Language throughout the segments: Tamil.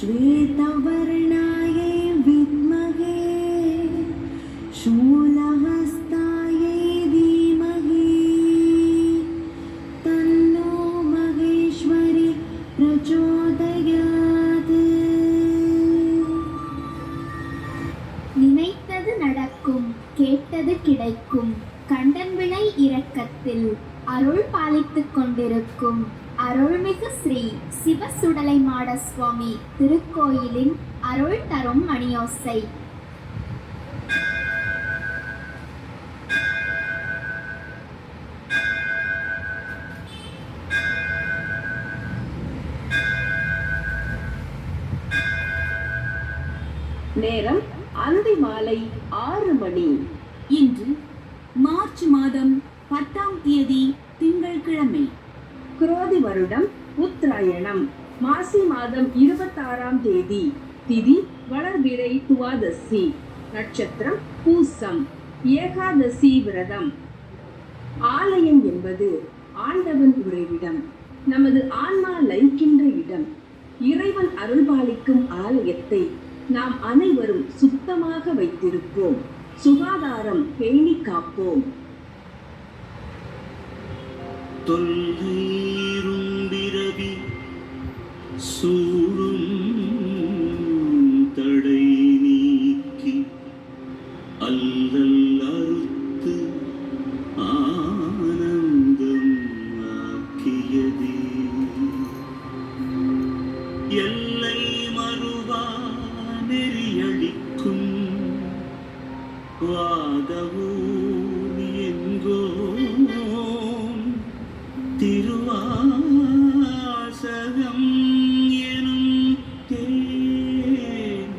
श्वेतवर्णाय विद्महे शूलहस्ताय धीमहि। तन्नो महेश्वरि प्रचोदयात्। நினைத்தது நடக்கும் கேட்டது கிடைக்கும் கண்டன் விளை இரக்கத்தில் அருள் பாலித்துக் கொண்டிருக்கும். அருள்மிகு ஸ்ரீ சிவசுடலை மாட சுவாமி திருக்கோயிலின் அருள் தரும் மணியோசை நேரம் அந்தி மாலை ஆறு மணி. இன்று மார்ச் மாதம் பத்தாம் தேதி திங்கட்கிழமை வருடம் உத்ராயணம் மாசி மாதம் இருபத்தாறாம் தேதி. திதி வளர்பிறை துவாதசி. நட்சத்திரம் பூசம். ஏகாதசி விரதம். ஆலயம் என்பது ஆண்டவன் உறைவிடம் நமது ஆன்மா லயிக்கின்ற இடம். இறைவன் அருள்பாலிக்கும் ஆலயத்தை நாம் அனைவரும் சுத்தமாக வைத்திருப்போம். சுகாதாரம் பேணி காப்போம். தொல்லைரும்பிரவி ஆக்கியதே எல்லை மறுவா நெறியடிக்கும் வாதவூர் எங்கோ திருவாசகம் எனும் தேன்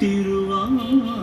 திருவாசகம்